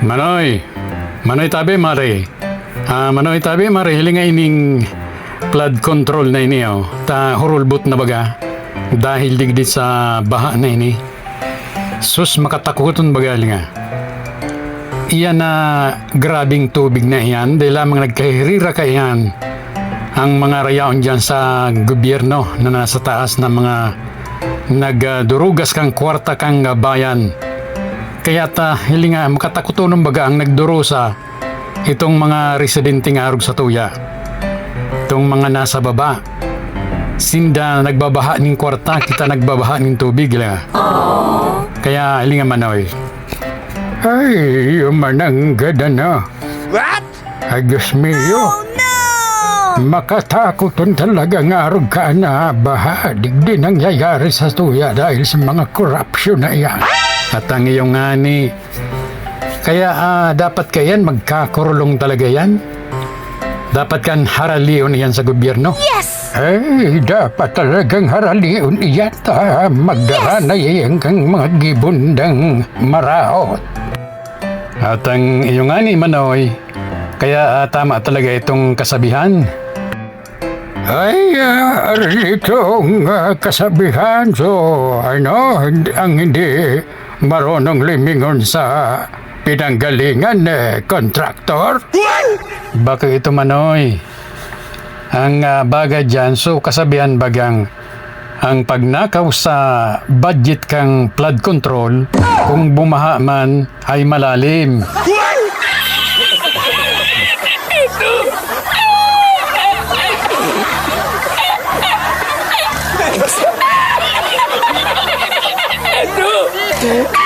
Manoy, Manoy tabi mare. Ah, Manoy tabi mare hilinga ining flood control na ini oh. Ta hurulbot na baga. Dahil digdi sa baha na ini. Sus makatakuton baga hilinga. Iyan na grabing tubig na iyan dahil lamang nagkahirira ka iyan ang mga rayaon dyan sa gobyerno na nasa taas ng mga nagdurugas kang kwarta kang bayan. Kaya ta hilinga makatakutunon baga ang nagdurusa itong mga residente nga arog sa tuya. Itong mga nasa baba. Sinda nagbabaha ng kwarta, kita nagbabaha ng tubig la. Kaya hilinga manoy. Ay, yumanang gada na. What? Ay, Diyos mio. Oh no! Makatakuton talaga nga arog ka na baha. Digdi nangyayari sa tuya dahil sa mga korupsyon na iyan. At ang iyong ani, kaya ah, dapat kayan magkakurulong talaga yan. Dapat kan haralion yan sa gobyerno. Yes! Ay, dapat talagang haralion iyan ta. Magdaranay ang kang mga gibundang maraot. At ang iyong ani, Manoy, kaya ah, tama talaga itong kasabihan. Ay, uh, itong ah, kasabihan, so, ano, ang hindi marunong limingon sa pinanggalingan, eh, kontraktor. Baka ito, Manoy. Ang ah, bagay dyan, so kasabihan bagang ang pagnakaw sa budget kang flood control, kung bumaha man ay malalim. 嗯